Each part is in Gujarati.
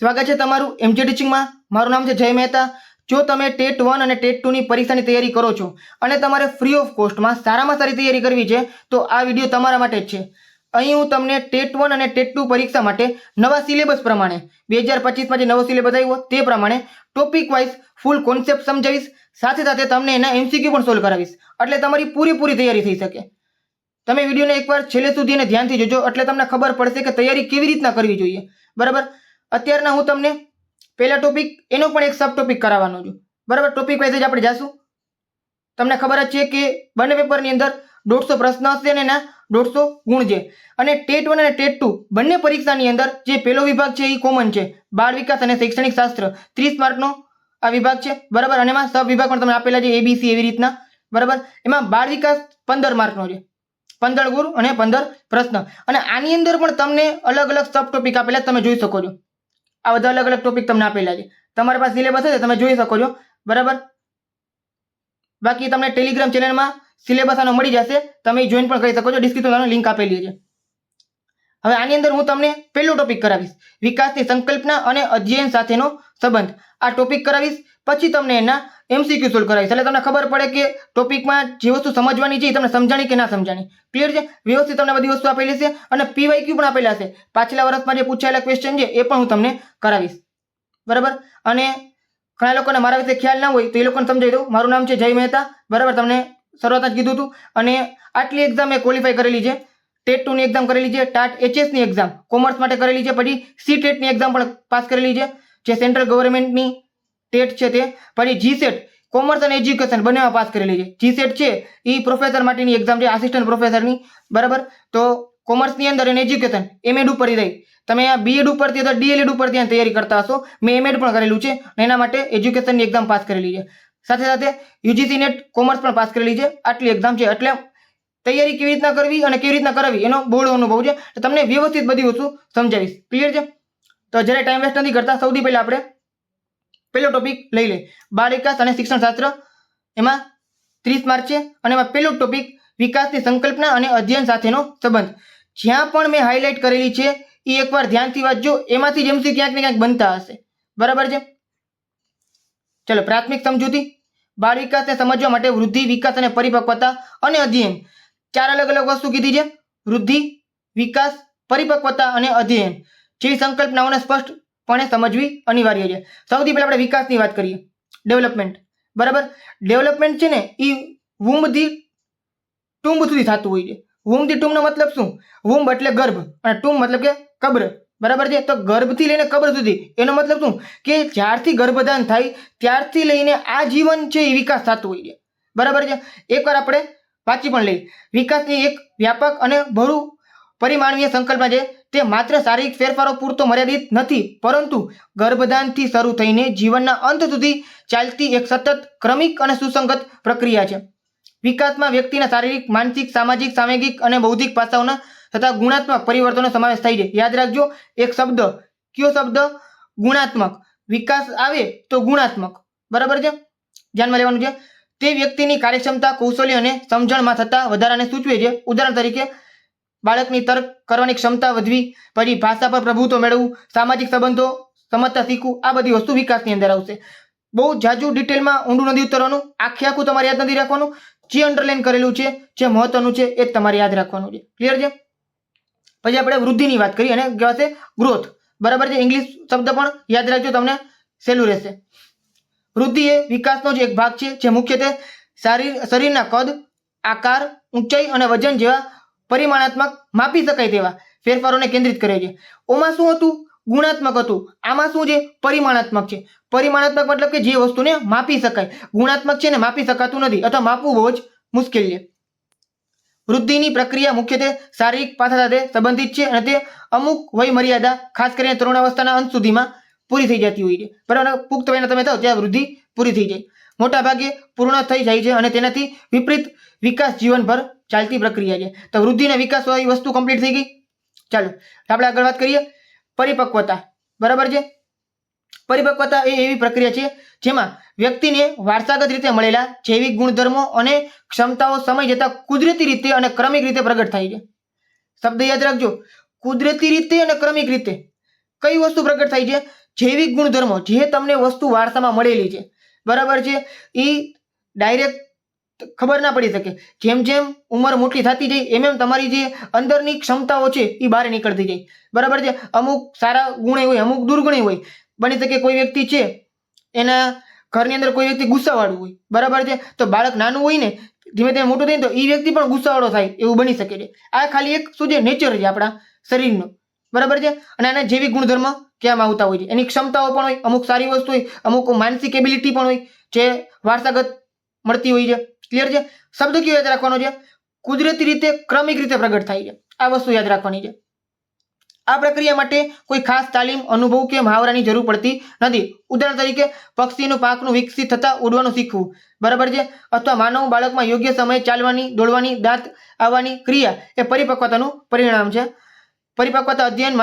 સ્વાગત છે તમારું એમજી ટીચિંગમાં મારું નામ છે જય મહેતા. જો તમે ટેટ વન અને ટેટ ટુની પરીક્ષાની તૈયારી કરો છો અને તમારે ફ્રી ઓફ કોસ્ટમાં સારામાં સારી તૈયારી કરવી છે, તો આ વીડિયો તમારા માટે જ છે. અહીં હું તમને ટેટ વન અને ટેટ ટુ પરીક્ષા માટે નવા સિલેબસ પ્રમાણે, બે હજાર પચીસમાં જે નવો સિલેબસ આવ્યો તે પ્રમાણે ટોપિક વાઇઝ ફૂલ કોન્સેપ્ટ સમજાવીશ. સાથે સાથે તમને એના એમસીક્યુ પણ સોલ્વ કરાવીશ. એટલે તમારી પૂરેપૂરી તૈયારી થઈ શકે. તમે વિડીયોને એકવાર છેલ્લે સુધી એને ધ્યાનથી જોજો, એટલે તમને ખબર પડશે કે તૈયારી કેવી રીતના કરવી જોઈએ. બરાબર? અત્યારના હું તમને પહેલા ટોપિક એનો પણ એક સબ ટોપિક કરાવવાનો છું. બરાબર? ટોપિક વાઇઝ જ આપણે જાશું. તમને ખબર જ છે કે બંને પેપરની અંદર દોઢસો પ્રશ્ન હશે અને એના દોઢસો ગુણ છે. અને ટેટ વન અને ટેટ ટુ બંને પરીક્ષાની અંદર જે પહેલો વિભાગ છે એ કોમન છે. બાળ વિકાસ અને શૈક્ષણિક શાસ્ત્ર ત્રીસ માર્કનો આ વિભાગ છે. બરાબર? અને એમાં સબ વિભાગ પણ તમને આપેલા છે એબીસી એવી રીતના. બરાબર? એમાં બાળ વિકાસ પંદર માર્કનો છે. પંદર ગુણ અને પંદર પ્રશ્ન. અને આની અંદર પણ તમને અલગ અલગ સબ ટોપિક આપેલા તમે જોઈ શકો છો. આ બધા અલગ અલગ ટોપિક તમને આપેલા છે. તમારી પાસે સિલેબસ હશે તમે જોઈ શકો છો. બરાબર? બાકી તમને ટેલિગ્રામ ચેનલમાં સિલેબસ આનો મળી જશે. તમે જોઈન પણ કરી શકો છો. ડિસ્ક્રિપ્શનમાં લિંક આપેલી છે. હવે આની અંદર હું તમને પહેલો ટોપિક કરાવીશ. વિકાસની સંકલ્પના અને અધ્યયન સાથેનો સંબંધ. આ ટોપિક કરાવીશ. પછી તમને એના એમસીક્યુ સોલ્વ કરાવીશ. એટલે તમને ખબર પડે કે ટોપિકમાં જે વસ્તુ સમજવાની છે એ તમને સમજાણી કે ના સમજાણી. ક્લિયર છે? વ્યવસ્થિત તમને બધી વસ્તુ આપેલી છે અને પીવાયક્યુ પણ આપેલા છે. પાછલા વર્ષમાં જે પૂછાયેલા ક્વેશ્ચન છે એ પણ હું તમને કરાવીશ. બરાબર? અને ઘણા લોકોને મારા વિશે ખ્યાલ ના હોય તો એ લોકોને સમજાવી દઉં. મારું નામ છે જય મહેતા. બરાબર? તમને શરૂઆત જ કીધું હતું. અને આટલી એક્ઝામ મેં ક્વોલિફાય કરેલી છે. ટેટ ટુની એક્ઝામ કરેલી છે. ટાટ એચએસની એક્ઝામ કોમર્સ માટે કરેલી છે. પછી સી ટેટની એક્ઝામ પણ પાસ કરેલી છે. જે સેન્ટ્રલ ગવર્મેન્ટની ટેટ છે તે. પછી જીસેટ કોમર્સ અને એજ્યુકેશન બંનેમાં પાસ કરેલી છે. જી સેટ છે એ પ્રોફેસર માટેની એક્ઝામ છે આસિસ્ટન્ટ પ્રોફેસરની બરાબર? તો કોમર્સની અંદર અને એજ્યુકેશન એમએડ ઉપર રહી તમે આ બીએડ ઉપરથી અથવા ડીએલએડ ઉપરથી ત્યાં તૈયારી કરતા હશો. મેં એમએડ પણ કરેલું છે અને એના માટે એજ્યુકેશનની એક્ઝામ પાસ કરેલી છે. સાથે સાથે યુજીસી નેટ કોમર્સ પણ પાસ કરેલી છે. આટલી એક્ઝામ છે. એટલે તૈયારી કેવી રીતના કરવી અને કેવી રીતના કરવી એનો બહોળો અનુભવ છે. તમને વ્યવસ્થિત બધી વસ્તુ સમજાવીશ. ક્લિયર છે? તો જ્યારે ટાઈમ વેસ્ટ નથી કરતા. સૌથી પહેલાં આપણે પહેલો ટોપિક લઈ લે. બાળ વિકાસ અને શિક્ષણ શાસ્ત્ર. એમાં ત્રીસ માર્ક છે અને એમાં પહેલો ટોપિક વિકાસની સંકલ્પના અને અધ્યયન સાથેનો સંબંધ. જ્યાં પણ મેં હાઇલાઇટ કરેલી છે એ એકવાર ધ્યાનથી વાંચજો. એમાંથી જ એમસી ક્યાંક ને ક્યાંક બનતા હશે. બરાબર છે? ચલો, પ્રાથમિક સમજૂતી. બાળ વિકાસને સમજવા માટે વૃદ્ધિ, વિકાસ અને પરિપક્વતા અને અધ્યયન. ચાર અલગ અલગ વસ્તુ કીધી છે. વૃદ્ધિ, વિકાસ, પરિપક્વતા અને અધ્યયન. જેવી સંકલ્પનાઓને સ્પષ્ટપણે સમજવી અનિવાર્ય છે. સૌથી પહેલા આપણે વિકાસની વાત કરીએ. ડેવલપમેન્ટ બરાબર? ડેવલપમેન્ટ છે ને એ વુંબથી ટુંબ સુધી થતું હોય છે. વુંબથી ટુંબનો મતલબ શું? વુંબ એટલે ગર્ભ. અને ટુંબ મતલબ કે કબ્ર. બરાબર છે? તો ગર્ભથી લઈને કબ્ર સુધી. એનો મતલબ શું? કે જ્યારથી ગર્ભધાન થાય, ત્યારથી લઈને આ જીવન છે એ વિકાસ થતો હોય છે. બરાબર છે? એકવાર આપણે વાંચી પણ લઈએ. વિકાસની એક વ્યાપક અને બહુ પરિમાણીય સંકલ્પના છે. તે માત્ર શારીરિક ફેરફારો પૂરતો મર્યાદિત નથી, પરંતુ ગર્ભધાનથી શરૂ થઈને જીવનના અંત સુધી ચાલતી એક સતત ક્રમિક અને સુસંગત પ્રક્રિયા છે. વિકાસમાં વ્યક્તિના શારીરિક, માનસિક, સામાજિક સામાજિક અને બૌદ્ધિક પાસાઓના તથા ગુણાત્મક પરિવર્તનનો સમાવેશ થાય છે. યાદ રાખજો, એક શબ્દ કયો શબ્દ? ગુણાત્મક. વિકાસ આવે તો ગુણાત્મક. બરાબર છે? ધ્યાનમાં લેવાનું છે. તે વ્યક્તિની કાર્યક્ષમતા, કૌશલ્ય અને સમજણમાં થતા વધારાને સૂચવે છે. ઉદાહરણ તરીકે બાળકની તર્ક કરવાની ક્ષમતા વધવી, પછી ભાષા પર પ્રભુત્વ મેળવવું, સામાજિક સંબંધો, સમજતા શીખવું, આ બધી વસ્તુ વિકાસની અંદર આવશે. બહુ જાજુ ડિટેલમાં ઊંડું નથી ઉતરવાનું, આખે આખું તમારે યાદ નથી રાખવાનું. જે અંડરલાઈન કરેલું છે, જે મહત્વનું છે, એ જ તમારે યાદ રાખવાનું છે. ક્લિયર છે? પછી આપણે વૃદ્ધિની વાત કરીએ, અને કહેવાશે ગ્રોથ બરાબર છે? ઇંગ્લિશ શબ્દ પણ યાદ રાખજો, તમને સહેલું રહેશે. વૃદ્ધિ એ વિકાસનો જ એક ભાગ છે, જે મુખ્યત્વે શારીર શરીરના કદ, આકાર, ઊંચાઈ અને વજન જેવા પરિમાણાત્મક માપી શકાય તેવા ફેરફારોને કેન્દ્રિત કરે છે. ઓમાં શું હતું? ગુણાત્મક હતું. આમાં શું છે? પરિમાણાત્મક છે. પરિમાણાત્મક મતલબ કે જે વસ્તુને માપી શકાય. ગુણાત્મક છે ને માપી શકાતું નથી અથવા માપવું બહુ જ મુશ્કેલ છે. વૃદ્ધિની પ્રક્રિયા મુખ્યત્વે શારીરિક પાસા સાથે સંબંધિત છે અને તે અમુક વય મર્યાદા ખાસ કરીને તરુણાવસ્થાના અંત સુધીમાં પૂરી થઈ જતી હોય છે. બરાબર? પુખ્ત વયના તમે થાવ ત્યાં વૃદ્ધિ પૂરી થઈ જાય. મોટા ભાગે પૂર્ણ થઈ જાય છે અને તેનાથી વિપરીત વિકાસ જીવનભર ચાલતી પ્રક્રિયા છે. તો વૃદ્ધિ અને વિકાસ વાળી વસ્તુ કમ્પ્લીટ થઈ ગઈ. ચાલો આપણે આગળ વાત કરીએ. પરિપક્વતા. બરાબર છે? પરિપક્વતા એ એવી પ્રક્રિયા છે જેમાં વ્યક્તિને વારસાગત રીતે મળેલા જૈવિક ગુણધર્મો અને ક્ષમતાઓ સમય જતાં કુદરતી રીતે અને ક્રમિક રીતે પ્રગટ થાય છે. શબ્દ યાદ રાખજો. કુદરતી રીતે અને ક્રમિક રીતે. કઈ વસ્તુ પ્રગટ થાય છે? જૈવિક ગુણધર્મો જે તમને વસ્તુ વારસામાં મળેલી છે. બરાબર છે? એ ડાયરેક્ટ ખબર ના પડી શકે. જેમ જેમ ઉંમર મોટી થતી જાય, એમ એમ તમારી જે અંદરની ક્ષમતાઓ છે એ બહાર નીકળતી જાય. બરાબર છે? અમુક સારા ગુણે હોય, અમુક દુર્ગુણે હોય. બની શકે કોઈ વ્યક્તિ છે, એના ઘરની અંદર કોઈ વ્યક્તિ ગુસ્સાવાળું હોય. બરાબર છે? તો બાળક નાનું હોય ને, ધીમે ધીમે મોટું થઈને તો એ વ્યક્તિ પણ ગુસ્સાવાળો થાય, એવું બની શકે છે. આ ખાલી એક શું છે? નેચર છે આપણા શરીરનો. બરાબર છે? અને આના જેવી ગુણધર્મ કહેવામાં આવતા હોય છે? એની ક્ષમતાઓ પણ હોય, અમુક સારી વસ્તુ હોય, અમુક માનસિક એબિલિટી પણ હોય, જે વારસાગત મળતી હોય છે. ક્લિયર છે? શબ્દ કયો યાદ રાખવાનો છે? કુદરતી રીતે, ક્રમિક રીતે પ્રગટ થાય છે. આ વસ્તુ યાદ રાખવાની છે. આ પ્રક્રિયા માટે કોઈ ખાસ તાલીમ, અનુભવ કે મહાવરાની જરૂર પડતી નથી. ઉદાહરણ તરીકે, પક્ષીનું પાંખનું વિકસિત થતાં ઉડવાનું શીખવું. બરાબર છે? અથવા માનવ બાળકમાં યોગ્ય સમયે ચાલવાની, દોડવાની, દાંત આવવાની ક્રિયા એ પરિપક્વતાનું પરિણામ છે. પરિપક્વતા અધ્યયન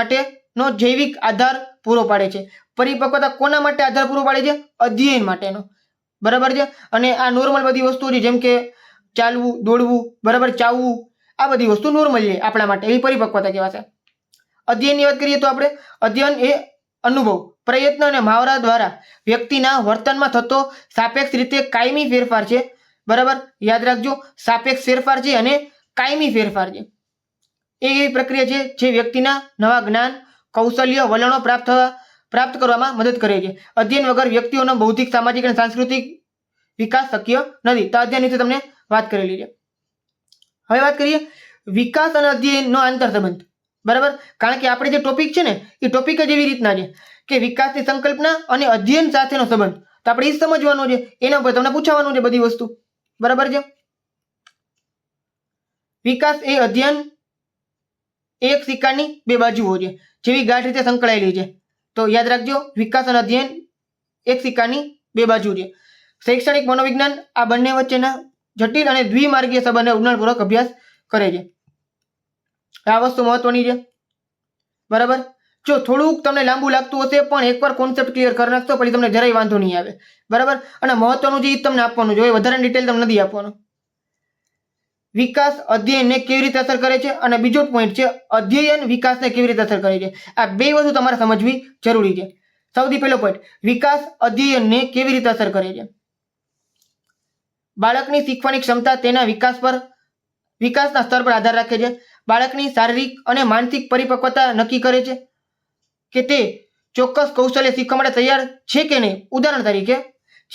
માટેનો જૈવિક આધાર પૂરો પાડે છે. પરિપક્વતા કોના માટે આધાર પૂરો પાડે છે? અધ્યયન માટેનો. બરાબર છે? અને આ નોર્મલ બધી વસ્તુઓ છે, જેમ કે ચાલવું, દોડવું, બરાબર ચાવવું, આ બધી વસ્તુ નોર્મલ છે આપણા માટે. એવી પરિપક્વતા કહેવાશે અધ્યયનની વાત કરીએ તો આપણે, અધ્યયન એ અનુભવ, પ્રયત્ન અને મહાવરા દ્વારા વ્યક્તિના વર્તનમાં થતો સાપેક્ષ રીતે કાયમી ફેરફાર છે. બરાબર? યાદ રાખજો, સાપેક્ષ ફેરફાર છે અને કાયમી ફેરફાર છે. એ એવી પ્રક્રિયા છે જે વ્યક્તિના નવા જ્ઞાન કૌશલ્ય વલણો પ્રાપ્ત પ્રાપ્ત કરવામાં મદદ કરે છે. અધ્યયન વગર વ્યક્તિઓનો બૌદ્ધિક, સામાજિક અને સાંસ્કૃતિક વિકાસ શક્ય નથી. તો અધ્યયન વિશે તમને વાત કરેલી છે. હવે વાત કરીએ વિકાસ અને અધ્યયનનો આંતર સંબંધ. બરાબર? કારણ કે આપણે જે ટોપિક છે ને, એ ટોપિક જ એવી રીતના છે કે વિકાસની સંકલ્પના અને અધ્યયન સાથેનો સંબંધ. તો આપણે એ સમજવાનો છે. એના ઉપર તમને પૂછાવાનું છે બધી વસ્તુ. બરાબર છે? વિકાસ એ અધ્યયન એક સિક્કાની બે બાજુઓ છે. જેવી ગાઢ રીતે સંકળાયેલી છે. તો યાદ રાખજો વિકાસ અને અધ્યયન એક સિક્કાની બે બાજુ છે. શૈક્ષણિક મનોવિજ્ઞાન આ બંને વચ્ચેના જટિલ અને દ્વિમાર્ગીય સંબંધને ઊંડાણપૂર્વક અભ્યાસ કરે છે. આ વસ્તુ મહત્વની છે. બરાબર? જો થોડુંક તમને લાંબુ લાગતું હશે, પણ એકવાર કોન્સેપ્ટ ક્લિયર કરી નાખશો, પછી તમને જરાય વાંધો નહીં આવે. બરાબર? અને મહત્વનું જે તમને આપવાનું છે. વધારે ડિટેલ તમને નથી આપવાનું. વિકાસ અધ્યયનને કેવી રીતે અસર કરે છે? અને બીજો પોઈન્ટ છે, અધ્યયન વિકાસને કેવી રીતે અસર કરે છે? આ બે વસ્તુ તમારે સમજવી જરૂરી છે. સૌથી પહેલો પોઈન્ટ વિકાસ અધ્યયનને કેવી રીતે અસર કરે છે? બાળકની શીખવાની ક્ષમતા તેના વિકાસ પર, વિકાસના સ્તર પર આધાર રાખે છે. બાળકની શારીરિક અને માનસિક પરિપક્વતા નક્કી કરે છે કે તે ચોક્કસ કૌશલ્ય શીખવા માટે તૈયાર છે કે નહીં? ઉદાહરણ તરીકે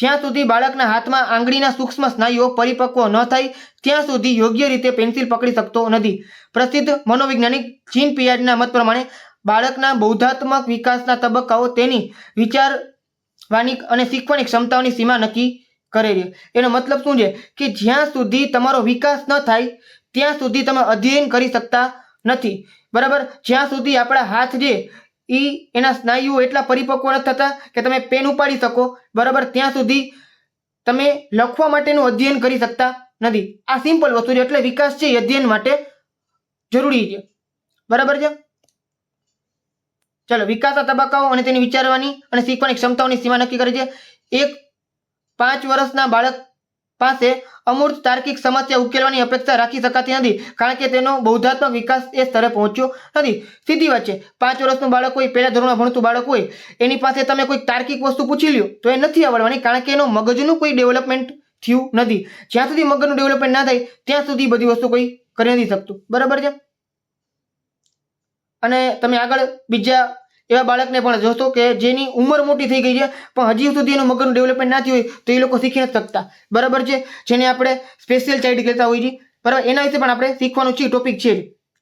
જ્યાં સુધી બાળકના હાથમાં આંગળીના સૂક્ષ્મ સ્નાયુઓ પરિપક્વ ન થાય, ત્યાં સુધી યોગ્ય રીતે પેન્સિલ પકડી શકતો નથી. પ્રસિદ્ધ મનોવૈજ્ઞાનિક જીન પિયાડના મત પ્રમાણે, બાળકના બૌદ્ધાત્મક વિકાસના તબક્કાઓ તેની વિચારવાની અને શીખવાની ક્ષમતાઓની સીમા નક્કી કરે છે. એનો મતલબ શું છે? કે જ્યાં સુધી તમારો વિકાસ ન થાય, ત્યાં સુધી તમે અધ્યયન કરી શકતા નથી. બરાબર? જ્યાં સુધી આપણા હાથ જે એ એના સ્નાયુઓ એટલા પરિપક્વ નથી થતા કે તમે પેન ઉપાડી શકો. બરાબર, ત્યાં સુધી તમે લખવા માટેનું અધ્યયન કરી શકતા નથી. આ સિમ્પલ વસ્તુ છે, એટલે વિકાસ છે અધ્યયન માટે જરૂરી છે. બરાબર છે? ચાલો વિકાસના તબક્કાઓ અને તેની વિચારવાની અને શીખવાની ક્ષમતાઓની સીમા નક્કી કરે છે. એક પાંચ વર્ષના બાળક પાસે અમૂર્ત તાર્કિક સમસ્યા ઉકેલવાની અપેક્ષા રાખી શકાતી નથી, કારણ કે તેનો બૌદ્ધાત્મક વિકાસ એ સ્તરે પહોંચ્યો નથી. સીધી વાત છે, પાંચ વર્ષનું બાળક હોય, પહેલા ધોરણમાં ભણતું બાળક હોય, એની પાસે તમે કોઈ તાર્કિક વસ્તુ પૂછી લ્યો, તો એ નથી આવડવાની, કારણ કે એનો મગજનું કોઈ ડેવલપમેન્ટ થયું નથી. જ્યાં સુધી મગજનું ડેવલપમેન્ટ ના થાય, ત્યાં સુધી બધી વસ્તુ કોઈ કરી નથી શકતું. બરાબર છે? અને તમે આગળ બીજા એવા બાળકને પણ જોશો કે જેની ઉંમર મોટી થઈ ગઈ છે, પણ હજી સુધી એનું મગજનું ડેવલપમેન્ટ ના થયું હોય, તો એ લોકો શીખી નથી શકતા. બરાબર છે? જેને આપણે સ્પેશિયલ ચાઇલ્ડ કહેતા હોઈએ છીએ. બરાબર? એના વિશે પણ આપણે શીખવાનું છે ટોપિક છે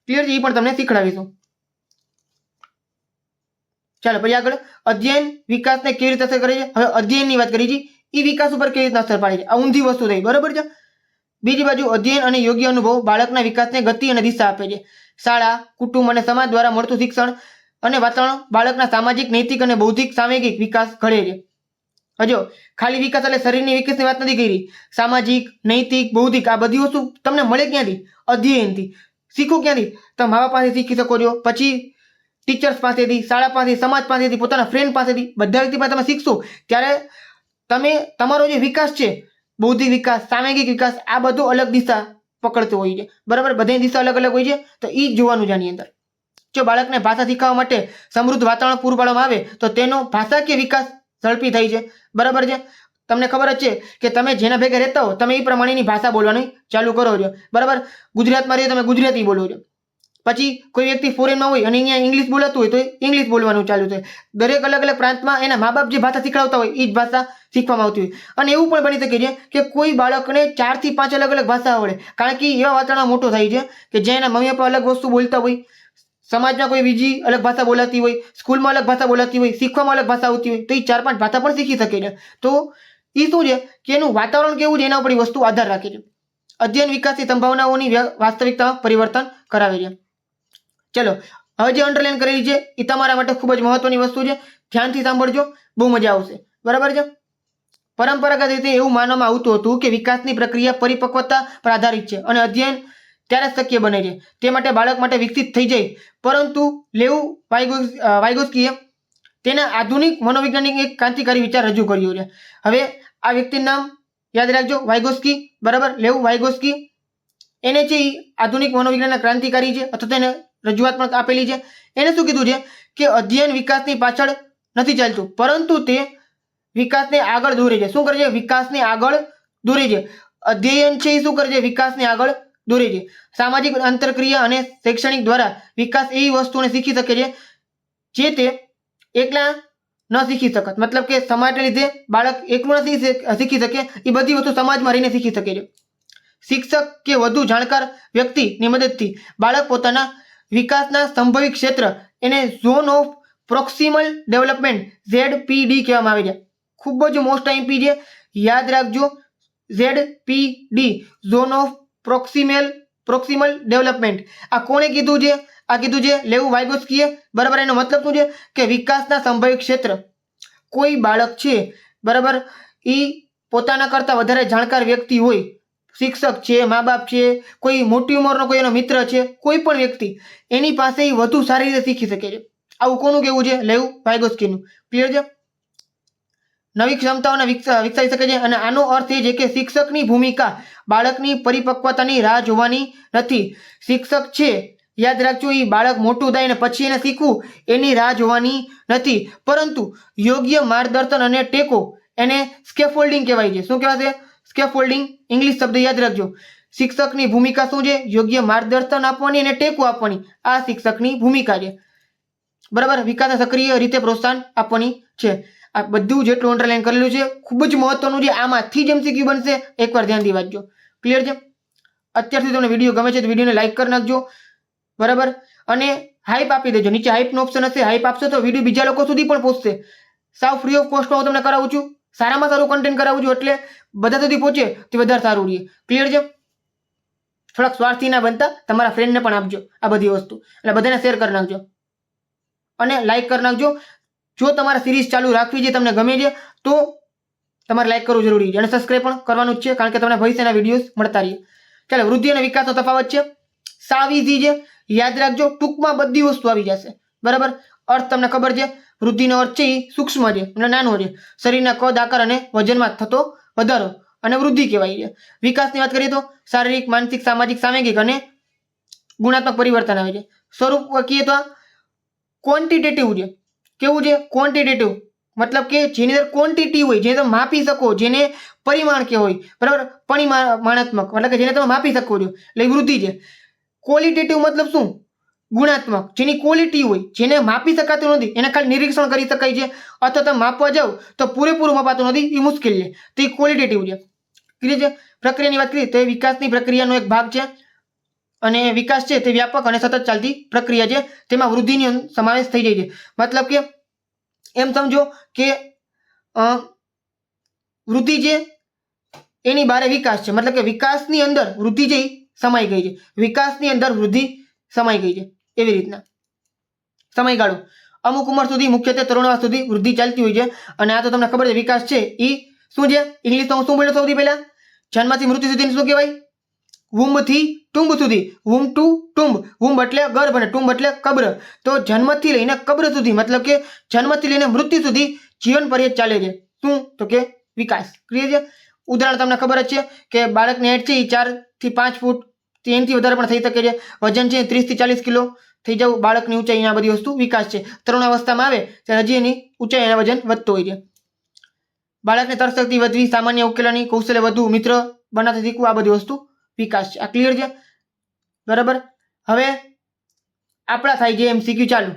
ક્લિયર છે? એ પણ તમને શીખડાવીશું. ચાલો, પછી આગળ. અધ્યયન વિકાસને કેવી રીતે અસર કરે છે? હવે અધ્યયનની વાત કરી છે એ વિકાસ ઉપર કેવી રીતે અસર પાડે છે? આ ઊંધી વસ્તુ થઈ, બરાબર છે? બીજી બાજુ, અધ્યયન અને યોગ્ય અનુભવ બાળકના વિકાસને ગતિ અને દિશા આપે છે. શાળા, કુટુંબ અને સમાજ દ્વારા મળતું શિક્ષણ અને વાતાવરણ, બાળકના સામાજિક, નૈતિક અને બૌદ્ધિક સામાજિક વિકાસ ઘડે છે. હજો, ખાલી વિકાસ એટલે શરીરની વિકાસની વાત નથી કરી. સામાજિક, નૈતિક, બૌદ્ધિક, આ બધી વસ્તુ તમને મળે ક્યાંથી? અધ્યયનથી. શીખો ક્યાંથી? તમે મા બાપ પાસેથી શીખી શકો છો. પછી ટીચર્સ પાસેથી, શાળા પાસેથી, સમાજ પાસેથી, પોતાના ફ્રેન્ડ પાસેથી, બધા વ્યક્તિ પાસે તમે શીખશો. ત્યારે તમે, તમારો જે વિકાસ છે, બૌદ્ધિક વિકાસ સામાજિક વિકાસ, આ બધું અલગ દિશા પકડતો હોય છે. બરાબર? બધાની દિશા અલગ અલગ હોય છે. તો એ જોવાનું છે આની અંદર. જો બાળકને ભાષા શીખવા માટે સમૃદ્ધ વાતાવરણ પૂરું પાડવામાં આવે, તો તેનો ભાષાકીય વિકાસ ઝડપી થાય છે. બરાબર છે? તમને ખબર જ છે કે તમે જેના ભેગા રહેતા હો, તમે એ પ્રમાણેની ભાષા બોલવાની ચાલુ કરો છો. બરાબર? ગુજરાતમાં રહીએ તમે ગુજરાતી બોલો છો. પછી કોઈ વ્યક્તિ ફોરેનમાં હોય અને અહીંયા ઇંગ્લિશ બોલાતું હોય તો ઇંગ્લિશ બોલવાનું ચાલુ થાય દરેક અલગ અલગ પ્રાંતમાં એના મા બાપ જે ભાષા શીખવાડતા હોય એ જ ભાષા શીખવામાં આવતી હોય. અને એવું પણ બની શકે છે કે કોઈ બાળકને ચારથી પાંચ અલગ અલગ ભાષા આવડે. કારણ કે એવા વાતાવરણ મોટો થાય છે કે જ્યાં એના મમ્મી પપ્પા અલગ વસ્તુ બોલતા હોય સમાજમાં કોઈ બીજી અલગ ભાષા બોલાતી હોય, સ્કૂલમાં અલગ ભાષા બોલાતી હોય, શીખવામાં અલગ ભાષા આવતી હોય, તો એ ચાર પાંચ ભાષા પણ શીખી શકે છે. તો એ શું છે કે એનું વાતાવરણ કેવું છે, એના ઉપર વસ્તુ આધાર રાખે છે. અધ્યયન વિકાસની સંભાવનાઓની વાસ્તવિકતામાં પરિવર્તન કરાવે છે. ચલો, હવે જે અંડરલાઈન કરેલી છે એ તમારા માટે ખૂબ જ મહત્વની વસ્તુ છે. ધ્યાનથી સાંભળજો, બહુ મજા આવશે. બરાબર છે? પરંપરાગત રીતે એવું માનવામાં આવતું હતું કે વિકાસની પ્રક્રિયા પરિપક્વતા પર આધારિત છે અને અધ્યયન ત્યારે જ શક્ય બને છે. તે માટે બાળક માટે વિકસિત થઈ જાય. પરંતુ લેવું વાઇગોસ વાઇગોસ્કીએ તેના આધુનિક મનોવૈજ્ઞાનિક એક ક્રાંતિકારી વિચાર રજૂ કર્યો છે. હવે આ વ્યક્તિનું નામ યાદ રાખજો. વાયગોસ્કી, બરાબર? લેવું વાયગોસ્કી. એને ઈ આધુનિક મનોવિજ્ઞાનના ક્રાંતિકારી છે, અથવા તેને રજૂઆત પણ આપેલી છે. એને શું કીધું છે? કે અધ્યયન વિકાસની પાછળ નથી ચાલતું, પરંતુ તે વિકાસને આગળ દોરે છે. શું કરે છે? વિકાસને આગળ દોરે છે. અધ્યયન છે એ શું કરે છે? વિકાસને આગળ દોરે છે. સામાજિક અંતરક્રિયા અને શૈક્ષણિક દ્વારા વિકાસ એવી વસ્તુને શીખી શકે છે જે તે એકલા ન શીખી શકત. મતલબ કે સમાજને લીધે બાળક એકલું નથી શીખ- શકે, એ બધી વસ્તુ સમાજમાં રહીને શીખી શકે છે. શિક્ષક કે વધુ જાણકાર વ્યક્તિની મદદથી બાળક પોતાના વિકાસના સંભવિત ક્ષેત્ર એને zone of proximal development Z P D કહેવામાં આવે છે. ખૂબ જ મોસ્ટ આઈપી છે. યાદ રાખજો, Z P D zone of proximal proximal development. આ કોણે કીધું છે? આ કીધું છે લેવું વાયગોસ્કીએ બરાબર, એનો મતલબ શું છે? કે વિકાસના સંભવિત ક્ષેત્ર. કોઈ બાળક છે, બરાબર એ પોતાના કરતાં વધારે જાણકાર વ્યક્તિ હોય, શિક્ષક છે મા બાપ છે, કોઈ મોટી ઉંમરનો કોઈ એનો મિત્ર છે, કોઈ પણ વ્યક્તિ, એની પાસે વધુ સારી રીતે શીખી શકે છે. આવું કોનું કેવું છે? લેવું વાયગોસ્કીનું ક્લિયર છે? નવી ક્ષમતાઓને વિકસા, વિકસાવી શકે છે અને આનો અર્થ એ છે કે શિક્ષકની ભૂમિકા બાળકની પરિપક્વતાની રાહ જોવાની નથી. શિક્ષક છે, યાદ રાખજો એ બાળક મોટું થાય અને પછી એને શીખવું, એની રાહ જોવાની નથી. પરંતુ યોગ્ય માર્ગદર્શન અને ટેકો એને સ્કેફોલ્ડિંગ કહેવાય છે. શું કહેવાય છે સ્કેફોલ્ડિંગ, ઇંગ્લિશ શબ્દ યાદ રાખજો. શિક્ષકની ભૂમિકા શું છે? યોગ્ય માર્ગદર્શન આપવાની અને ટેકો આપવાની. આ શિક્ષકની ભૂમિકા છે. બરાબર? વિકાસને સક્રિય રીતે પ્રોત્સાહન આપવાની છે. આ બધું જેટલું અંડરલાઈન કરેલું છે. ખૂબ જ મહત્વનું છે. આમાંથી જ એમસીક્યુ બનશે. એકવાર ધ્યાનથી વાંચજો. ક્લિયર છે? અત્યારથી તમને વીડિયો ગમે છે તો વિડીયોને લાઈક કરી નાખજો. બરાબર? અને હાઈપ આપી દેજો. નીચે હાઈપનો ઓપ્શન હશે. હાઈપ આપશો તો વીડિયો બીજા લોકો સુધી પણ પહોંચશે. સાવ ફ્રી ઓફ કોસ્ટમાં હું તમને કરાવું છું. સારામાં સારું કન્ટેન્ટ કરાવું છું એટલે બધા સુધી પહોંચે તે વધારે સારું રહે. ક્લિયર છે? થોડાક સ્વાર્થી ના બનતા તમારા ફ્રેન્ડને પણ આપજો આ બધી વસ્તુ. એટલે બધાને શેર કરી નાખજો. અને લાઈક કરી નાખજો. જો તમારે સિરીઝ ચાલુ રાખવી છે, તમને ગમે છે, તો તમારે લાઇક કરવું જરૂરી છે અને સબસ્ક્રાઈબ પણ કરવાનું જ છે, કારણ કે તમને ભવિષ્યના વિડીયોઝ મળતા રહીએ. ચાલો, વૃદ્ધિ અને વિકાસનો તફાવત છે. સાવ ઇઝી છે. યાદ રાખજો, ટૂંકમાં બધી વસ્તુ આવી જશે. બરાબર? અર્થ તમને ખબર છે? વૃદ્ધિનો અર્થ છે એ સૂક્ષ્મ છે અને નાનો છે. શરીરના કદ, આકાર અને વજનમાં થતો વધારો અને વૃદ્ધિ કહેવાય છે. વિકાસની વાત કરીએ તો શારીરિક, માનસિક, સામાજિક સામાજિક અને ગુણાત્મક પરિવર્તન આવે છે. સ્વરૂપ કહીએ તો ક્વોન્ટિટેટિવ છે. કેવું છે? ક્વોન્ટિટેટિવ મતલબ કે જેની અંદર ક્વોન્ટિટી હોય, જેને તમે માપી શકો, જેને પરિમાણ કે હોય બરાબર? પરિમાણાત્મક મતલબ કે જેને તમે માપી શકો છો. એટલે વૃદ્ધિ છે. ક્વોલિટેટિવ મતલબ શું? ગુણાત્મક. જેની ક્વોલિટી હોય, જેને માપી શકાતું નથી, એને ખાલી નિરીક્ષણ કરી શકાય છે. અથવા તમે માપવા જાઓ, તો પૂરેપૂરું માપાતું નથી એ મુશ્કેલ છે. તો એ ક્વોલિટેટિવ છે. ક્લિયર છે? પ્રક્રિયાની વાત કરીએ, તો એ વિકાસની પ્રક્રિયાનો એક ભાગ છે. અને વિકાસ છે તે વ્યાપક અને સતત ચાલતી પ્રક્રિયા છે. તેમાં વૃદ્ધિની સમાવેશ થઈ જાય છે. મતલબ કે, એમ સમજો કે વૃદ્ધિ છે એની બારે વિકાસ છે. મતલબ કે વિકાસની અંદર વૃદ્ધિ જે સમાઈ ગઈ છે. વિકાસની અંદર વૃદ્ધિ સમાઈ ગઈ છે. એવી રીતના. સમયગાળો. અમુક ઉંમર સુધી, મુખ્યત્વે તરુણાવસ્થા સુધી વૃદ્ધિ ચાલતી હોય છે. અને આ તો તમને ખબર છે, વિકાસ છે. એ શું છે? ઇંગ્લિશમાં શું બોલ્યો સૌથી પહેલા? જન્મથી મૃત્યુ સુધી શું કહેવાય? વુમ્બથી ટુંબ સુધી. Whom two ટુંબ. વુમ્બ એટલે ગર્ભ અને ટુંબ એટલે કબ્ર. તો જન્મથી લઈને કબ્ર સુધી, મતલબ કે જન્મથી લઈને મૃત્યુ સુધી જીવન પર્યત ચાલે છે. શું? તો કે વિકાસ. ક્લિયર છે? ઉદાહરણ તમને ખબર જ છે કે બાળકની એ ચારથી પાંચ ફૂટ એનાથી વધારે પણ થઈ શકે છે. વજન છે ત્રીસથી ચાલીસ કિલો થઈ જવું. બાળકની ઊંચાઈ આ બધી વસ્તુ વિકાસ છે. તરુણાવસ્થામાં આવે ત્યારે હજી એની ઊંચાઈ એના વજન વધતો હોય છે. બાળકને તરશક્તિ વધવી, સામાન્ય ઉકેલાની કૌશલ્ય વધુ મિત્ર બનાવતા શીખવું, આ બધી વસ્તુ વિકાસ છે. આ ક્લિયર છે? બરાબર? હવે આપણા થાય છે એમસીક્યુ ચાલુ.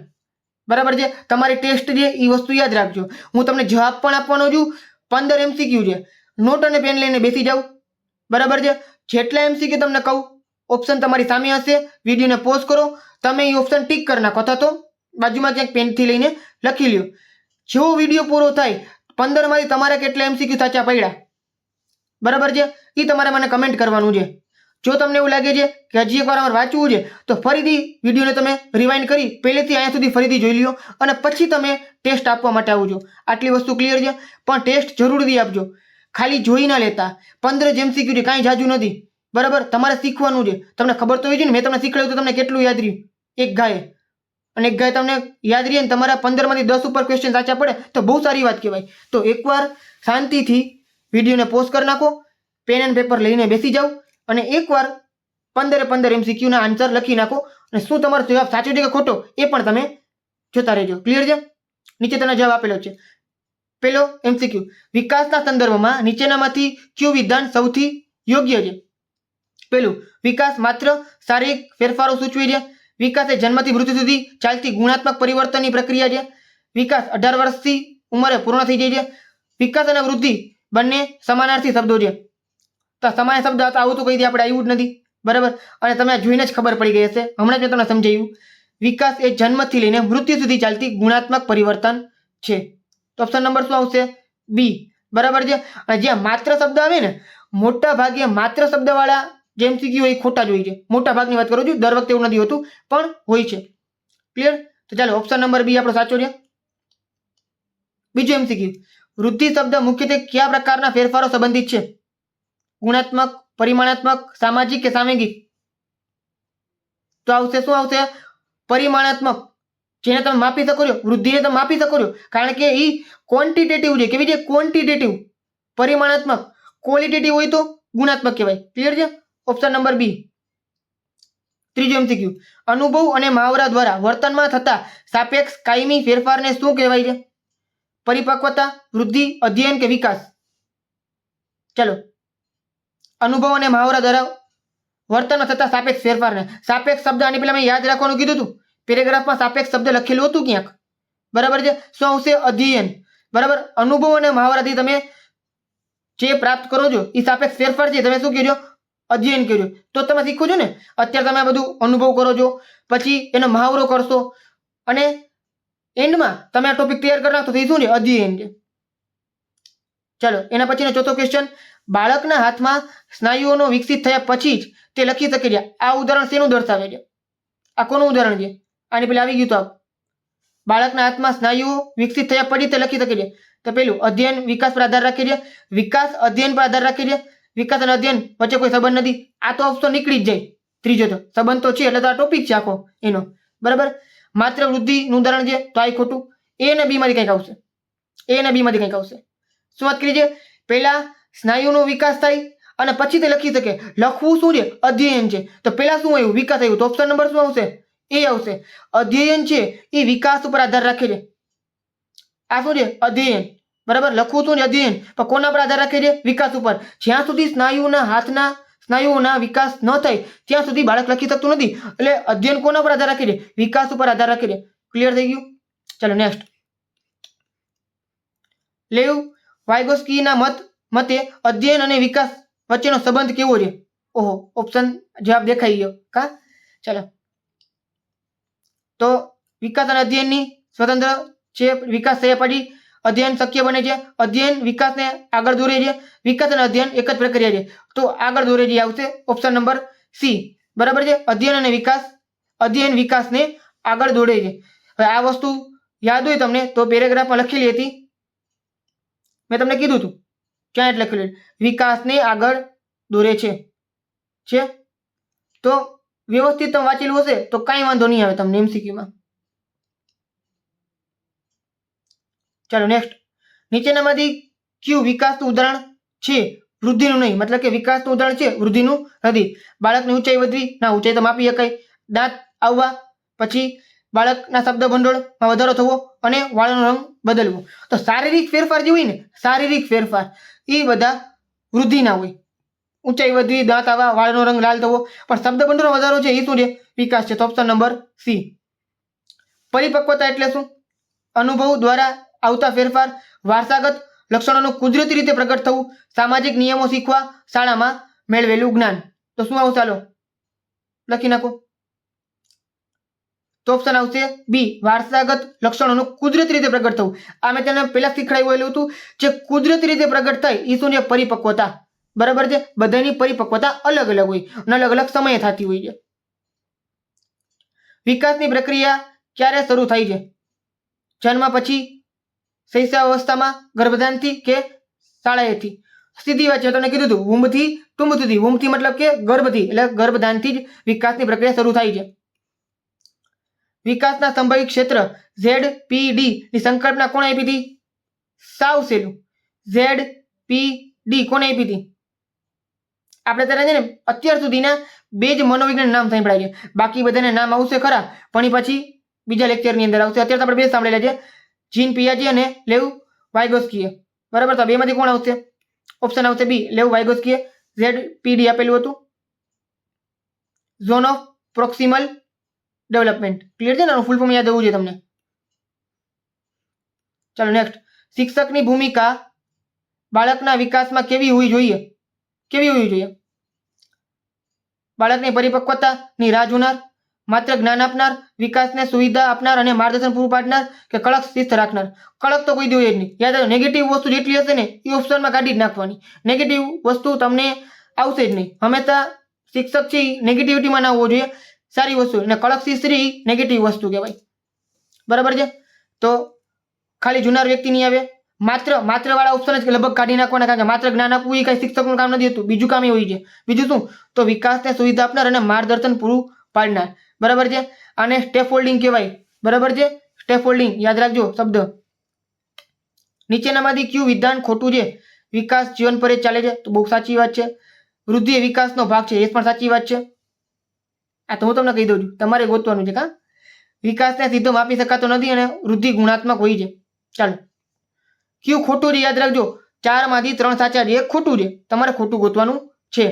બરાબર છે? તમારી ટેસ્ટ છે એ વસ્તુ યાદ રાખજો. હું તમને જવાબ પણ આપવાનો છું, પંદર એમસીક્યુ છે. નોટ અને પેન લઈને બેસી જાઓ. બરાબર છે? જેટલા એમસીક્યુ તમને કહું ઓપ્શન તમારી સામે હશે. વિડીયોને પોઝ કરો. તમે એ ઓપ્શન ટીક કરી નાખો. અથવા તો બાજુમાં ક્યાંક પેનથી લઈને લખી લ્યો. જેવો વીડિયો પૂરો થાય, પંદરમાંથી તમારા કેટલા એમસીક્યુ સાચા પડ્યા? બરાબર છે? એ તમારે મને કમેન્ટ કરવાનું છે. જો તમને એવું લાગે છે કે હજી એકવાર અમારે વાંચવું છે, તો ફરીથી વિડીયોને તમે રિવાઇન્ડ કરી પહેલેથી અહીંયા સુધી ફરીથી જોઈ લ્યો અને પછી તમે ટેસ્ટ આપવા માટે આવજો. આટલી વસ્તુ ક્લિયર છે? પણ ટેસ્ટ જરૂરથી આપજો. ખાલી જોઈ ના લેતા. પંદર જેમ શીખ્યું છે, કાંઈ જાજુ નથી. બરાબર? તમારે શીખવાનું છે. તમને ખબર તો હોય છે ને, મેં તમને શીખવાડ્યું તો તમને કેટલું યાદ રહ્યું? એક ગાય અને એક ગાય તમને યાદ રહી ને, તમારા પંદરમાંથી દસ ઉપર ક્વેશ્ચન સાચા પડે, તો બહુ સારી વાત કહેવાય. તો એકવાર શાંતિથી વિડીયોને પોઝ કરી નાખો. પેન એન્ડ પેપર લઈને બેસી જાઓ. અને એકવાર પંદરે પંદર એમસીક્યુના આન્સર લખી નાખો અને શું તમારો જવાબ સાચો છે કે ખોટો એ પણ તમે જોતા રહેજો. ક્લિયર છે? નીચે તેનો જવાબ આપેલો છે. પેલો એમસીક્યુ વિકાસના સંદર્ભમાં નીચેનામાંથી કયું વિધાન સૌથી યોગ્ય છે? પેલું. વિકાસ માત્ર શારીરિક ફેરફારો સૂચવે છે. વિકાસ એ જન્મથી મૃત્યુ સુધી ચાલતી ગુણાત્મક પરિવર્તનની પ્રક્રિયા છે. વિકાસ અઢાર વર્ષથી ઉંમરે પૂર્ણ થઈ જાય છે. વિકાસ અને વૃદ્ધિ બંને સમાનાર્થી શબ્દો છે. તો સમાન શબ્દ હતા, આવું તો કહી દે, આપણે આવ્યું જ નથી. બરાબર? અને તમે જોઈને જ ખબર પડી ગઈ હશે. હમણાં જ તમને સમજાવ્યું વિકાસ એ જન્મથી લઈને મૃત્યુ સુધી ચાલતી ગુણાત્મક પરિવર્તન છે. તો ઓપ્શન નંબર શું આવશે? બી બરાબર છે? અને જ્યાં માત્ર શબ્દ આવે ને, મોટા ભાગે માત્ર શબ્દવાળા જે એમસીક્યુ હોય એ ખોટા જ હોય છે. મોટા ભાગની વાત કરું છું, દર વખતે એવું નથી હોતું, પણ હોય છે. ક્લિયર તો ચાલો ઓપ્શન નંબર બી આપણો સાચો છે. બીજું એમસીક્યુ વૃદ્ધિ શબ્દ મુખ્યત્વે કયા પ્રકારના ફેરફારો સંબંધિત છે? ગુણાત્મક, પરિમાણાત્મક, સામાજિક કે સાંવેગિક? તો આવશે, શું આવશે? પરિમાણાત્મક. જેને તમે માપી શકો છો, વૃદ્ધિને તમે માપી શકો છો. કારણ કે એ ક્વોન્ટિટેટિવ છે. કેવી છે? ક્વોન્ટિટેટિવ પરિમાણાત્મક. ક્વોલિટેટિવ હોય તો ગુણાત્મક કહેવાય. ક્લિયર છે? ઓપ્શન નંબર બી ત્રીજું એમસીક્યુ અનુભવ અને મહાવરા દ્વારા વર્તનમાં થતા સાપેક્ષ કાયમી ફેરફારને શું કહેવાય છે? પરિપક્વતા, વૃદ્ધિ, અધ્યયન કે વિકાસ? ચલો. અનુભવ અને મહાવરા દ્વારા વર્તનમાં થતા સાપેક્ષ ફેરફારને સાપેક્ષ શબ્દ આની પહેલાં મેં યાદ રાખવાનું કીધું હતું પેરેગ્રાફમાં સાપેક્ષ શબ્દ લખેલું હતું ક્યાંક? બરાબર છે? શું આવશે? અધ્યયન. બરાબર? અનુભવ અને મહાવરાથી તમે જે પ્રાપ્ત કરો છો એ સાપેક્ષ ફેરફાર છે. તમે શું કહેજો? અધ્યયન કર્યો તો તમે શીખો છો ને? અત્યારે તમે બધું અનુભવ કરો છો. પછી એનો મહાવરો કરશો. અને એન્ડમાં તમે આ ટોપિક તૈયાર કરી નાખો તો એ શું છે? અધ્યયન છે. ચાલો, એના પછીનો ચોથો ક્વેશ્ચન બાળકના હાથમાં સ્નાયુઓનો વિકસિત થયા પછી જ તે લખી શકે છે. આ ઉદાહરણ શેનું દર્શાવે છે? આ કોનું ઉદાહરણ છે? આની પેલા આવી ગયું તો બાળકના હાથમાં સ્નાયુઓ વિકસિત થયા પછી તે લખી શકે છે. તો પેલું, અધ્યયન, વિકાસ પર આધાર રાખે છે. વિકાસ, અધ્યયન પર આધાર રાખે છે. વિકાસ અને અધ્યયન વચ્ચે કોઈ સંબંધ નથી. આ તો ઓપ્શન નીકળી જ જાય. ત્રીજો તો, સંબંધ તો છે, એટલે તો આ ટોપિક છે આખો એનો. બરાબર? માત્ર વૃદ્ધિનું ઉદાહરણ છે, તો આ ખોટું. એ અને બીમાંથી કંઈક આવશે. એ અને બીમાંથી કંઈક આવશે. શું વાત કરી છે? પહેલા સ્નાયુનો વિકાસ થાય અને પછી તે લખી શકે, લખવું શું છે અધ્યયન છે. તો પહેલાં શું આવ્યું? વિકાસ આવ્યું. તો ઓપ્શન નંબર શું આવશે? એ આવશે. અધ્યયન છે. એ વિકાસ ઉપર આધાર રાખે છે. આ શું છે અધ્યયન. બરાબર? લખવું શું છે અધ્યયન. પણ કોના પર આધાર રાખે છે? વિકાસ ઉપર. જ્યાં સુધી સ્નાયુના હાથના સ્નાયુઓના વિકાસ ન થાય, ત્યાં સુધી બાળક લખી શકતું નથી. એટલે અધ્યયન કોના પર આધાર રાખે છે? વિકાસ ઉપર આધાર રાખે છે. ક્લિયર થઈ ગયું? ચલો નેક્સ્ટ લેવ વાયગોસ્કીના મત મતે અધ્યયન અને વિકાસ વચ્ચેનો સંબંધ કેવો છે? ઓહો ઓપ્શન જવાબ દેખાઈ ગયો. કા? ચાલો. તો વિકાસ અને અધ્યયનની સ્વતંત્ર છે વિકાસ થયા પછી અધ્યયન શક્ય બને છે. અધ્યયન વિકાસને આગળ દોરે છે. વિકાસ અને અધ્યયન એક જ પ્રક્રિયા છે. તો આગળ દોરે જે આવશે ઓપ્શન નંબર સી. બરાબર છે? અધ્યયન અને વિકાસ, અધ્યયન વિકાસને આગળ દોડે છે. હવે આ વસ્તુ યાદ હોય તમને તો પેરેગ્રાફમાં લખેલી હતી. મેં તમને કીધું હતું. ક્યાં એટલે લખેલું વિકાસને આગળ દોરે છે. છે? તો વ્યવસ્થિત તમે વાંચેલું હશે તો કાંઈ વાંધો નહીં આવે તમને એમસીક્યુમાં ચાલો નેક્સ્ટ નીચેનામાંથી કયું વિકાસનું ઉદાહરણ છે? વૃદ્ધિનું નહીં, મતલબ કે વિકાસનું ઉદાહરણ છે, વૃદ્ધિનું નથી. બાળકની ઊંચાઈ વધવી, ના, ઊંચાઈ તો માપી શકાય. દાંત આવવા પછી બાળકના શબ્દ ભંડોળમાં વધારો થવો અને વાળનો રંગ બદલવો. તો શારીરિક ફેરફાર જે હોય ને, શારીરિક ફેરફાર. એ બધા વૃદ્ધિના હોય. ઊંચાઈ વધવી, દાંત આવા વાળનો રંગ લાલ થવો. પણ શબ્દ ભંડોળનો વધારો છે એ શું છે? વિકાસ છે. તો ઓપ્શન નંબર સી પરિપક્વતા એટલે શું? અનુભવ દ્વારા આવતા ફેરફાર, વારસાગત લક્ષણોનું કુદરતી રીતે પ્રગટ થવું, સામાજિક નિયમો શીખવા, શાળામાં મેળવેલું જ્ઞાન. તો શું આવું ચાલો? લખી નાખો. તો ઓપ્શન આવશે બી વારસાગત લક્ષણોનું કુદરતી રીતે પ્રગટ થવું. આ મેં તેને પહેલા શીખવાડેલું હતું જે કુદરતી રીતે પ્રગટ થાય એ પરિપક્વતા. બરાબર છે? બધાની પરિપક્વતા અલગ અલગ હોય અને અલગ અલગ સમયે થતી હોય છે. વિકાસની પ્રક્રિયા ક્યારે શરૂ થાય છે? જન્મ પછી શૈશવાવસ્થામાં ગર્ભધાનથી કે શાળાએથી? સીધી વાત છે તમને કીધું હતું વુંબથી ટુંબ સુધી વુંબથી મતલબ કે ગર્ભથી, એટલે ગર્ભધાનથી જ વિકાસની પ્રક્રિયા શરૂ થાય છે. વિકાસના સંભવિત ક્ષેત્ર ઝેડ પી ડી ની સંકલ્પના કોણે આપી હતી? સાવ સહેલું ઝેડ પી ડી કોને આપી હતી? આપણે ત્યારે છે ને અત્યાર સુધીના બે જ મનોવિજ્ઞાન નામ સાંભળાય છે. બાકી બધાને નામ આવશે ખરા, પણ પછી બીજા લેક્ચરની અંદર આવશે. અત્યારે આપણે બે સાંભળેલા છે. જીન પિયાજી અને લેવ વાયગોસ્કીએ. બરાબર? તો બેમાંથી કોણ આવશે? ઓપ્શન આવશે બી, લેવ વાયગોસ્કીએ. ઝેડ પીડી આપેલું હતું. Zone of proximal development clear છે ને? ફૂલ ફોર્મ યાદ હોવું જોઈએ તમને. ચાલો નેક્સ્ટ શિક્ષકની ભૂમિકા બાળકના વિકાસમાં કેવી હોવી જોઈએ? કેવી હોવી જોઈએ? બાળકની પરિપક્વતાની રાહ જોનાર, માત્ર જ્ઞાન આપનાર, વિકાસને સુવિધા આપનાર અને માર્ગદર્શન પૂરું પાડનાર કે કડક શિસ્ત રાખનાર? કડક તો કોઈ જોઈએ જ નહીં. યાદ રાખો નેગેટિવ વસ્તુ જેટલી હશે ને, એ ઓપ્શનમાં કાઢી જ નાખવાની. નેગેટિવ વસ્તુ તમને આવશે જ નહીં. હંમેશા શિક્ષક છે નેગેટિવિટીમાં ના હોવો જોઈએ. સારી વસ્તુ અને કડક સ્ત્રી નેગેટિવ વસ્તુ કહેવાય. બરાબર છે? તો ખાલી જુનાર વ્યક્તિ નહીં આવે. માત્ર માત્ર વાળા ઓપ્શન જ લગભગ કાઢી નાખવાના, કારણ કે માત્ર જ્ઞાન આપવું એ કાંઈ શિક્ષકનું કામ નથી હતું. બીજું કામ એ હોય છે. બીજું શું? તો વિકાસને સુવિધા આપનાર અને માર્ગદર્શન પૂરું પાડનાર. બરાબર છે? આને સ્ટેપ હોલ્ડિંગ કહેવાય. બરાબર છે? સ્ટેપ હોલ્ડિંગ યાદ રાખજો શબ્દ. નીચેનામાંથી કયું વિધાન ખોટું છે? વિકાસ જીવન પર જ ચાલે છે? તો બહુ સાચી વાત છે. વૃદ્ધિ એ વિકાસનો ભાગ છે. એ પણ સાચી વાત છે. આ તો હું તમને કહી દઉં છું, તમારે ગોતવાનું છે, કા? વિકાસને સીધો માપી શકાતો નથી અને વૃદ્ધિ ગુણાત્મક હોય છે. ચાલો. કયું ખોટું છે યાદ રાખજો? ચારમાંથી ત્રણ સાચા છે, એક ખોટું છે. તમારે ખોટું ગોતવાનું છે.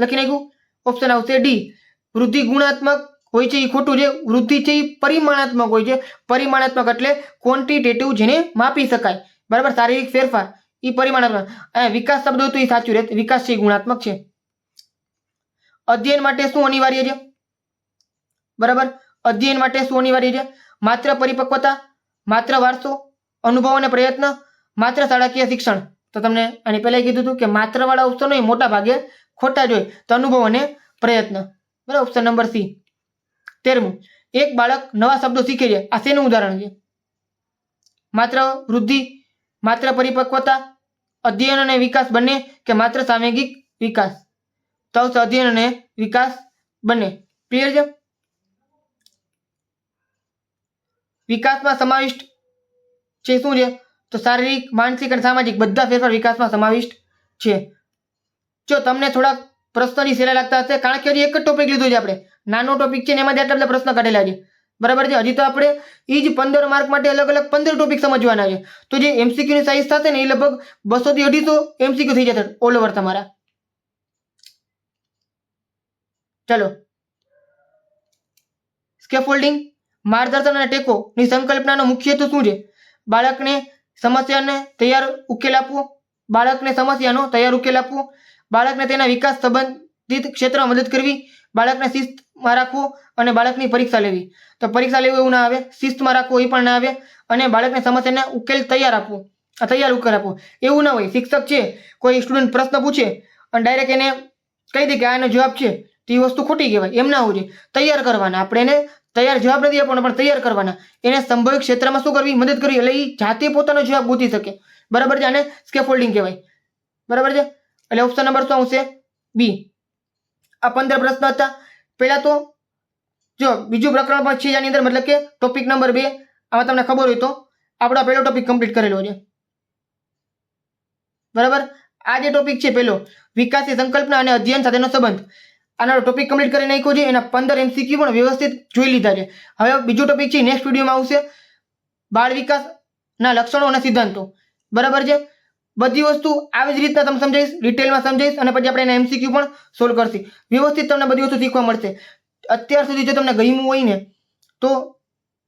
લખી નાખ્યું? ઓપ્શન આવશે ડી વૃદ્ધિ ગુણાત્મક હોય છે એ ખોટું છે. વૃદ્ધિ છે એ પરિમાણાત્મક હોય છે. પરિમાણાત્મક એટલે ક્વોન્ટિટેટિવ જેને માપી શકાય. બરાબર? શારીરિક ફેરફાર. એ પરિમાણાત્મક. વિકાસ શબ્દ તો એ સાચું રહે વિકાસ છે ગુણાત્મક છે. અધ્યયન માટે શું અનિવાર્ય છે? બરાબર? અધ્યયન માટે શું અનિવાર્ય છે? માત્ર પરિપક્વતા, માત્ર વારસો, અનુભવ અને પ્રયત્ન, માત્ર શાળાકીય શિક્ષણ. તો તમને આની પહેલાં કીધું હતું કે માત્રવાળા ઓપ્શનો એ મોટા ભાગે ખોટા જ હોય. તો અનુભવ અને પ્રયત્ન. બરાબર? Option number C. તેરમું. એક બાળક નવા શબ્દો શીખે છે. આ શેનું ઉદાહરણ છે? માત્ર વૃદ્ધિ, માત્ર પરિપક્વતા, અધ્યયન અને વિકાસ બંને કે માત્ર સાંવેગિક વિકાસ? તો આવશે અને વિકાસ બંને. ક્લિયર છે? વિકાસમાં સમાવિષ્ટ છે શું છે? તો શારીરિક, માનસિક અને સામાજિક બધા ફેરફાર વિકાસમાં સમાવિષ્ટ છે. જો તમને થોડાક પ્રશ્નોની સેલા લાગતા હશે, કારણ કે હજી એક જ ટોપિક લીધો છે આપણે. નાનો ટોપિક છે ને એમાંથી આટલા બધા પ્રશ્ન કાઢેલા છે. બરાબર છે? હજી તો આપણે એ જ પંદર માર્ક માટે અલગ અલગ પંદર ટોપિક સમજવાના છે. તો જે એમસીક્યુની સાઇઝ થશે ને એ લગભગ બસોથી અઢીસો એમસીક્યુ થઈ જશે ઓલ ઓવર તમારા. ચલો. સ્કેફોલ્ડિંગ માર્ગદર્શન અને ટેકોની સંકલ્પનાનો મુખ્ય હેતુ શું છે? બાળકને સમસ્યાને તૈયાર ઉકેલ આપવો, બાળકને સમસ્યાનો તૈયાર ઉકેલ આપવો, બાળકને તેના વિકાસ સંબંધિત ક્ષેત્રમાં મદદ કરવી, બાળકને શિસ્તમાં રાખવું અને બાળકની પરીક્ષા લેવી. તો પરીક્ષા લેવું એવું ના આવે, શિસ્તમાં રાખવું એ પણ ના આવે અને બાળકને સમસ્યાને ઉકેલ તૈયાર આપવો તૈયાર ઉકેલ આપવો. એવું ના હોય, શિક્ષક છે, કોઈ સ્ટુડન્ટ પ્રશ્ન પૂછે અને ડાયરેક્ટ એને કહી દે કે આનો જવાબ છે. તો એ વસ્તુ ખોટી કહેવાય, એમ ના હોવું જોઈએ. તૈયાર કરવાના, આપણે એને તૈયાર જવાબ નથી આપવાનો, પણ તૈયાર કરવાના. એને સંભવિત ક્ષેત્રમાં શું કરવી? મદદ કરવી, એટલે એ જાતે પોતાનો જવાબ ગોતી શકે. બરાબર છે? આને સ્કેફોલ્ડિંગ કહેવાય. બરાબર છે? એટલે ઓપ્શન નંબર શું આવશે? બી આ પંદર પ્રશ્ન હતા. પહેલાં તો, જો, બીજું પ્રકરણ પણ છે આની અંદર, મતલબ કે ટોપિક નંબર બે. આમાં તમને ખબર હોય તો. આપણો પહેલો ટોપિક કમ્પ્લીટ કરેલો છે. બરાબર? આ જે ટોપિક છે, પહેલો, વિકાસની સંકલ્પના અને અધ્યયન સાથેનો સંબંધ. આનો ટોપિક કમ્પ્લીટ કરી નાખ્યો છે, એના પંદર એમસીક્યુ પણ વ્યવસ્થિત જોઈ લીધા છે. હવે બીજો ટોપિક છે નેક્સ્ટ વિડીયોમાં આવશે બાળ વિકાસના લક્ષણો અને સિદ્ધાંતો. બરાબર છે? બધી વસ્તુ આવી જ રીતના તમને સમજાવીશ ડિટેલમાં સમજાવીશ અને પછી આપણે એના એમસીક્યુ પણ સોલ્વ કરશી. વ્યવસ્થિત તમને બધી વસ્તુ શીખવા મળશે. અત્યાર સુધી જો તમને ગમ્યું હોય ને, તો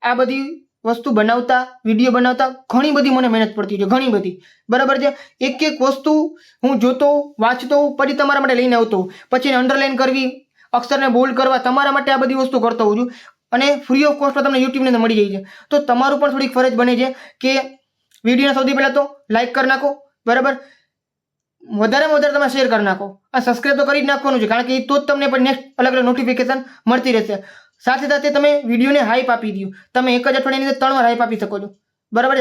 આ બધી વસ્તુ બનાવતા વીડિયો બનાવતા ઘણી બધી મને મહેનત પડતી છે, ઘણી બધી. બરાબર છે? એક એક વસ્તુ હું જોતો, વાંચતો, પછી તમારા માટે લઈને આવતો. પછી અંડરલાઈન કરવી, અક્ષરને બોલ્ડ કરવા, તમારા માટે આ બધી વસ્તુ કરતો હોઉં છું. અને ફ્રી ઓફ કોસ્ટમાં તમને યુટ્યુબની અંદર મળી જાય છે. તો તમારું પણ થોડીક ફરજ બને છે કે વિડીયોને સૌથી પહેલાં તો લાઇક કરી નાખો, બરાબર? વધારેમાં વધારે તમે શેર કરી નાખો. આ સબસ્ક્રાઈબ તો કરી જ નાખવાનું છે, કારણ કે એ તો જ તમને પણ નેક્સ્ટ અલગ અલગ નોટિફિકેશન મળતી રહેશે. સાથે સાથે તમે વિડીયોને હાઈપ આપી દો તમે એક જ અઠવાડિયાની અંદર ત્રણ વાર હાઈપ આપી શકો છો. બરાબર